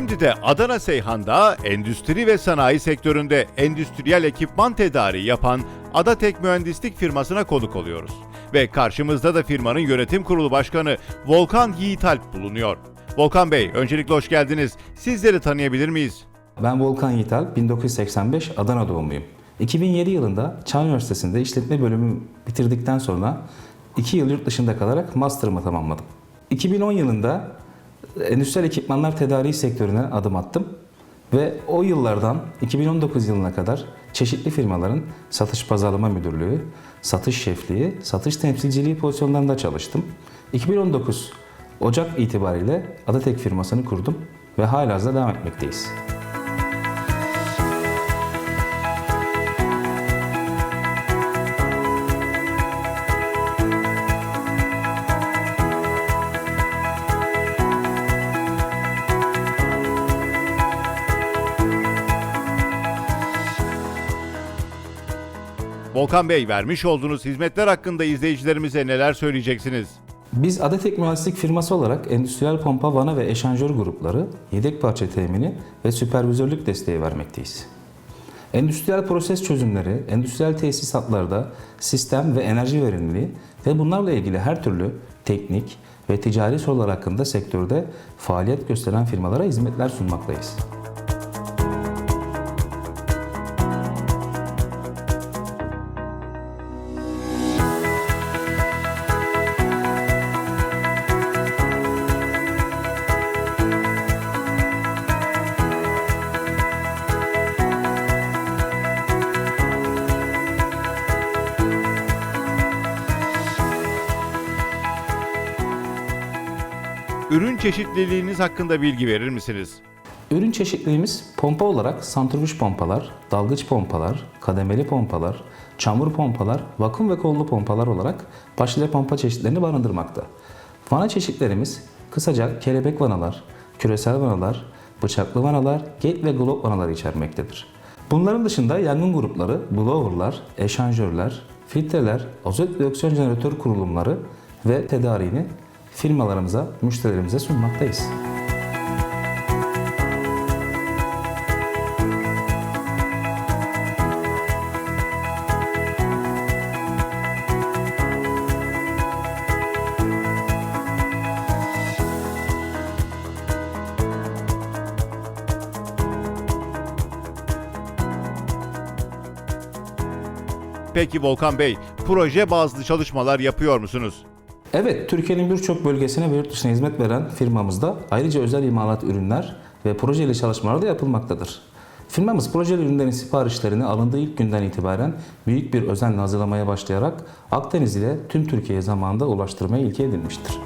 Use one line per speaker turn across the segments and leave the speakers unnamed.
Şimdi de Adana Seyhan'da endüstri ve sanayi sektöründe endüstriyel ekipman tedariği yapan Adatek Mühendislik firmasına konuk oluyoruz. Ve karşımızda da firmanın yönetim kurulu başkanı Volkan Yiğitalp bulunuyor. Volkan Bey, öncelikle hoş geldiniz. Sizleri tanıyabilir miyiz?
Ben Volkan Yiğital, 1985 Adana doğumluyum. 2007 yılında Çağ Üniversitesi'nde işletme bölümü bitirdikten sonra 2 yıl yurt dışında kalarak master'ımı tamamladım. 2010 yılında endüstriyel ekipmanlar tedariği sektörüne adım attım ve o yıllardan 2019 yılına kadar çeşitli firmaların satış pazarlama müdürlüğü, satış şefliği, satış temsilciliği pozisyonlarında çalıştım. 2019 Ocak itibariyle Adatek firmasını kurdum ve halihazırda devam etmekteyiz.
Volkan Bey, vermiş olduğunuz hizmetler hakkında izleyicilerimize neler söyleyeceksiniz?
Biz Adatek Mühendislik firması olarak endüstriyel pompa, vana ve eşanjör grupları, yedek parça temini ve süpervizörlük desteği vermekteyiz. Endüstriyel proses çözümleri, endüstriyel tesisatlarda sistem ve enerji verimliliği ve bunlarla ilgili her türlü teknik ve ticari sorular hakkında sektörde faaliyet gösteren firmalara hizmetler sunmaktayız.
Ürün çeşitliliğiniz hakkında bilgi verir misiniz?
Ürün çeşitliliğimiz pompa olarak santrifüj pompalar, dalgıç pompalar, kademeli pompalar, çamur pompalar, vakum ve kollu pompalar olarak başlıca pompa çeşitlerini barındırmakta. Vana çeşitlerimiz kısaca kelebek vanalar, küresel vanalar, bıçaklı vanalar, gate ve globe vanaları içermektedir. Bunların dışında yangın grupları, blowerlar, eşanjörler, filtreler, azot ve oksijen jeneratör kurulumları ve tedariğini firmalarımıza, müşterilerimize sunmaktayız.
Peki Volkan Bey, proje bazlı çalışmalar yapıyor musunuz?
Evet, Türkiye'nin birçok bölgesine ve yurt dışına hizmet veren firmamızda ayrıca özel imalat ürünler ve projeli çalışmalar da yapılmaktadır. Firmamız projeli ürünlerin siparişlerini alındığı ilk günden itibaren büyük bir özenle hazırlamaya başlayarak Akdeniz ile tüm Türkiye'ye zamanında ulaştırmaya ilke edilmiştir.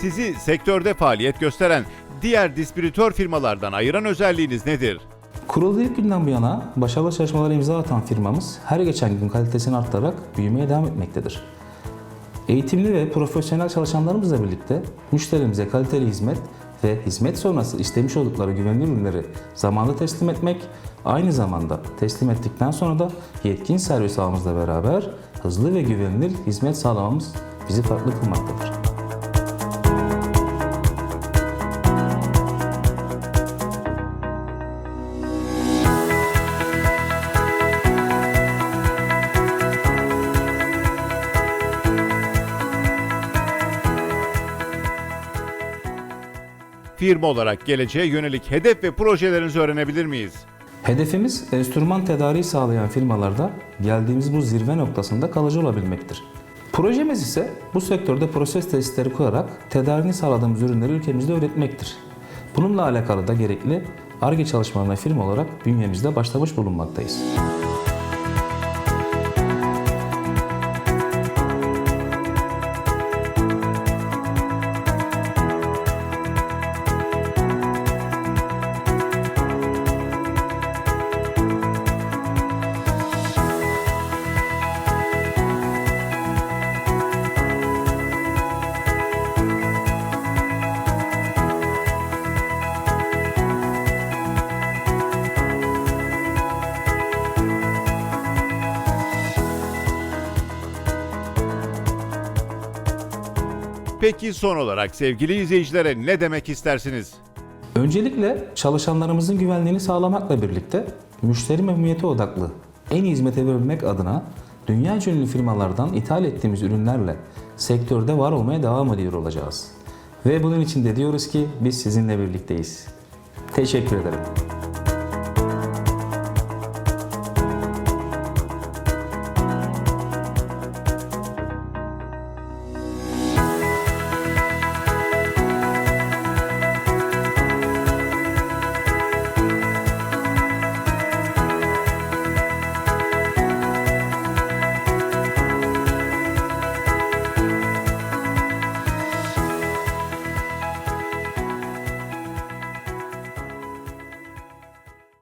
Sizi sektörde faaliyet gösteren diğer distribütör firmalardan ayıran özelliğiniz nedir?
Kurulduğu ilk günden bu yana başarılı çalışmalara imza atan firmamız her geçen gün kalitesini arttırarak büyümeye devam etmektedir. Eğitimli ve profesyonel çalışanlarımızla birlikte müşterimize kaliteli hizmet ve hizmet sonrası istemiş oldukları güvenilir ürünleri zamanında teslim etmek, aynı zamanda teslim ettikten sonra da yetkin servis ağımızla beraber hızlı ve güvenilir hizmet sağlamamız bizi farklı kılmaktadır.
Firma olarak geleceğe yönelik hedef ve projelerinizi öğrenebilir miyiz?
Hedefimiz enstrüman tedariği sağlayan firmalarda geldiğimiz bu zirve noktasında kalıcı olabilmektir. Projemiz ise bu sektörde proses tesisleri kurarak tedarini sağladığımız ürünleri ülkemizde üretmektir. Bununla alakalı da gerekli ARGE çalışmalarına firma olarak bünyemizde başlamış bulunmaktayız.
Peki son olarak sevgili izleyicilere ne demek istersiniz?
Öncelikle çalışanlarımızın güvenliğini sağlamakla birlikte müşteri memnuniyeti odaklı en iyi hizmete verilmek adına dünya ünlü firmalardan ithal ettiğimiz ürünlerle sektörde var olmaya devam ediyor olacağız. Ve bunun için de diyoruz ki biz sizinle birlikteyiz. Teşekkür ederim.